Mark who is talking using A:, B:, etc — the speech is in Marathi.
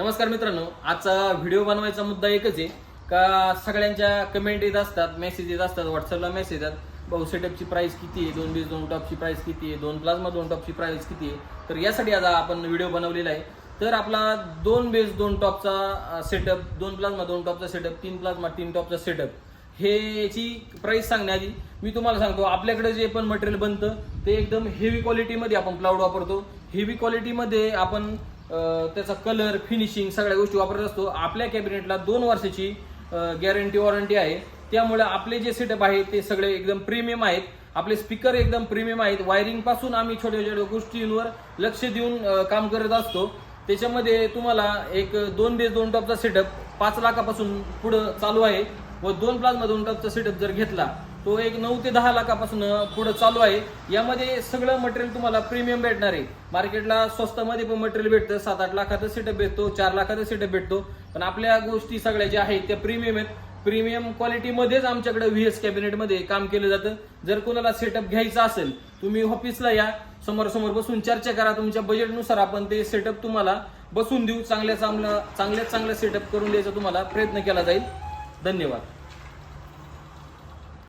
A: नमस्कार मित्रांनो आजचा व्हिडिओ बनवायचा मुद्दा एकच आहे. का सगळ्यांच्या कमेंट येत असतात मेसेज येत असतात व्हॉट्सअपला मेसेज येतात. भाऊ सेटअपची प्राईस किती आहे? दोन बीस दोन टॉपची प्राईस किती आहे? दोन प्लाझ्मा दोन टॉपची प्राईस किती आहे? तर यासाठी आज आपण व्हिडिओ बनवलेला आहे. तर आपला दोन बेस दोन टॉपचा सेटअप दोन प्लाझ्मा दोन टॉपचा सेटअप तीन प्लाझ्मा तीन टॉपचा सेटअप हे याची प्राईस सांगण्याआधी मी तुम्हाला सांगतो आपल्याकडे जे पण मटेरियल बनतं ते एकदम हेवी क्वालिटीमध्ये आपण प्लाउड वापरतो. हेवी क्वालिटीमध्ये आपण त्याचा कलर फिनिशिंग सगळ्या गोष्टी वापरत असतो. आपल्या कॅबिनेटला दोन वर्षाची गॅरंटी वॉरंटी आहे. त्यामुळे आपले जे सेटअप आहे ते सगळे एकदम प्रीमियम आहेत. आपले स्पीकर एकदम प्रीमियम आहेत. वायरिंगपासून आम्ही छोट्या छोट्या गोष्टींवर लक्ष देऊन काम करत असतो. त्याच्यामध्ये तुम्हाला एक दोन बेस दोन टॉपचा सेटअप पाच लाखापासून पुढं चालू आहे. व दोन प्लाझ्मा दोन टॉपचा सेटअप जर घेतला तो एक नऊ ते दहा लाखापासून पुढे चालू आहे. यामध्ये सगळं मटेरियल तुम्हाला प्रीमियम भेटणार आहे. मार्केटला स्वस्तामध्ये पण मटेरियल भेटतं. सात आठ लाखाचं सेटअप भेटतो चार लाखाचं सेटअप भेटतो. पण आपल्या गोष्टी सगळ्या ज्या आहेत त्या प्रीमियम आहेत. प्रीमियम क्वालिटीमध्येच आमच्याकडे व्ही एस कॅबिनेटमध्ये काम केलं जातं. जर कोणाला सेटअप घ्यायचा असेल तुम्ही ऑफिसला या. समोर समोर बसून चर्चा करा. तुमच्या बजेटनुसार आपण ते सेटअप तुम्हाला बसून देऊ. चांगल्या चांगलं चांगल्यात चांगलं सेटअप करून द्यायचा तुम्हाला प्रयत्न केला जाईल. धन्यवाद.